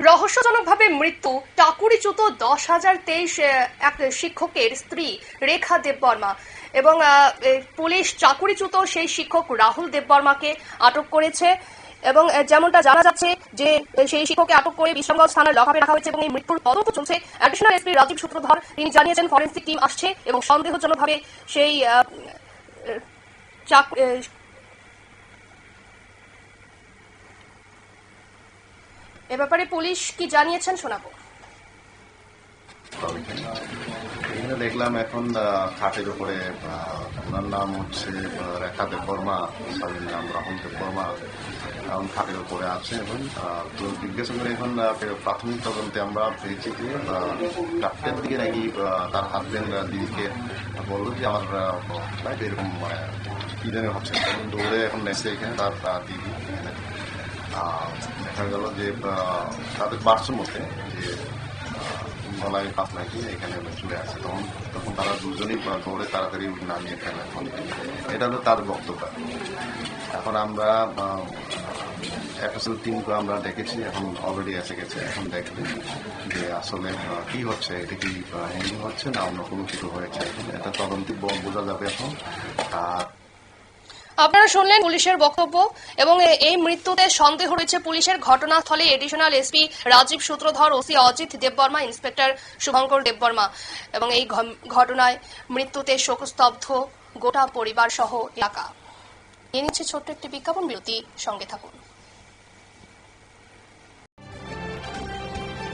রহস্যজনকভাবে মৃত্যু টাকুরিচ্যুত দশ হাজার তেইশ এক শিক্ষকের স্ত্রী রেখা দেববর্মা এবং পুলিশ চাকুরিচ্যুত সেই শিক্ষক রাহুল দেববর্মাকে আটক করেছে এবং যেমনটা জানা যাচ্ছে যে সেই শিক্ষককে আটক করে বিশ্রামগঞ্জ থানার লকআপে রাখা হয়েছে এবং এই মৃত্যুর তদন্ত চলছে। অ্যাডিশনাল এসপি রাজীব সূত্রধর, তিনি জানিয়েছেন ফরেন্সিক টিম আসছে এবং সন্দেহজনকভাবে সেই এ ব্যাপারে পুলিশ কি জানিয়েছেন শোনাবো। এখানে দেখলাম এখন খাটের উপরে ওনার নাম হচ্ছে রেখা দেববর্মা স্বামীর নাম রাহুল দেববর্মা, এখন খাটের উপরে আছে এবং তো জিজ্ঞাসা করে এখন প্রাথমিক তদন্তে আমরা পেয়েছি যে ডাক্তার দিকে নাকি তার হাজবেন্ড দিদিকে বলল যে, আমার এরকম কি জানি হচ্ছে। দৌড়ে এখন এসে এখানে তার দিদি দেখা গেল যে তাদের মধ্যে যে গলায় কাপ লাগিয়ে এখানে চলে আসে। তখন তখন তারা দুজনেই দৌড়ে তাড়াতাড়ি নামিয়ে ফেলে এটা হলো তার বক্তব্য। এখন আমরা এফএসএল টিমকে আমরা দেখেছি, এখন অলরেডি এসে গেছে। এখন দেখবে যে আসলে কি হচ্ছে, এটা কি হ্যান্ডিং হচ্ছে না অন্য কোনো কিছু হয়েছে? এটা তদন্তি বোঝা যাবে এখন। আর আপনারা শুনলেন পুলিশের বক্তব্য এবং এই মৃত্যুতে সন্দেহ রয়েছে পুলিশের ঘটনাস্থলে additional SP Rajib Sutradhar OC Ajit Debbarma, inspector Shubhankar Debbarma এবং এই ঘটনায় মৃত্যুতে শোকস্তব্ধ গোটা পরিবার সহ এলাকা। এ নিচ্ছে ছোট্ট একটি বিজ্ঞাপন, বিরতি, সঙ্গে থাকুন।